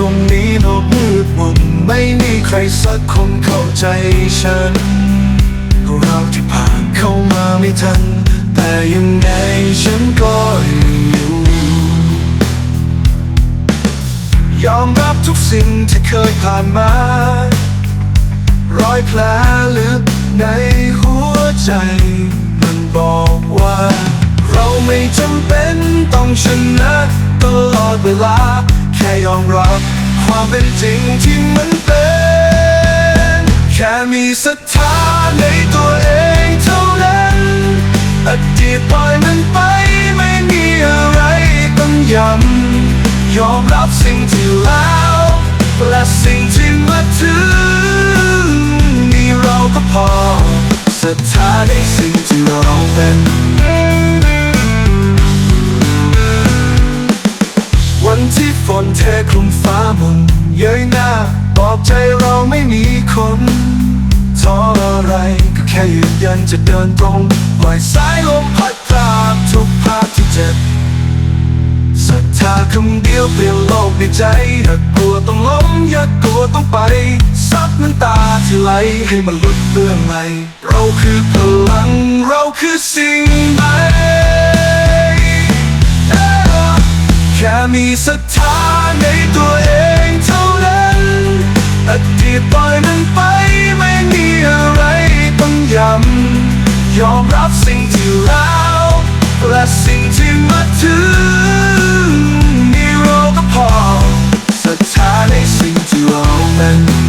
ตรงนี้นบืดมุมไม่มีใครสักคนเข้าใจฉันเราที่ผ่านเข้ามาไม่ทัน แต่ยังไงฉันก็ยังอยู่ ยอมรับทุกสิ่งที่เคยผ่านมา รอยแผลลึกในหัวใจ มันบอกว่า เราไม่จำเป็นต้องชนะตลอดเวลา ยอมรับ ความเป็นจริงที่มันเป็น แค่มีศรัทธาในตัวเองเท่านั้นอดีตปล่อยมันไปไม่มีอะไรต้องย้ำยอมรับสิ่งที่แล้ว และสิ่งที่มา ฝนเทคลุมฟ้ามนเย้ยหน้าบอกใจเราไม่มีคนท้ออะไรก็แค่ยืนยันจะเดินตรงปล่อยสายลมพัดพาทุกภาพที่เจ็บศรัทธาคำเดียวเปลี่ยนโลกในใจอย่ากลัวต้องล้มอย่ากลัวต้องไปซับน้ำตาที่ไหลให้มันหลุดเบื้องในเราคือพลังเราคือสิ่งใหม่แค่มีศรัทธา ตัวเองเท่านั้นอดีตปล่อยมันไปไม่มีอะไรต้องย้ำยอมรับสิ่งที่แล้วและสิ่งที่มาถึงนี่เราก็พอศรัทธาในสิ่งที่เราเป็น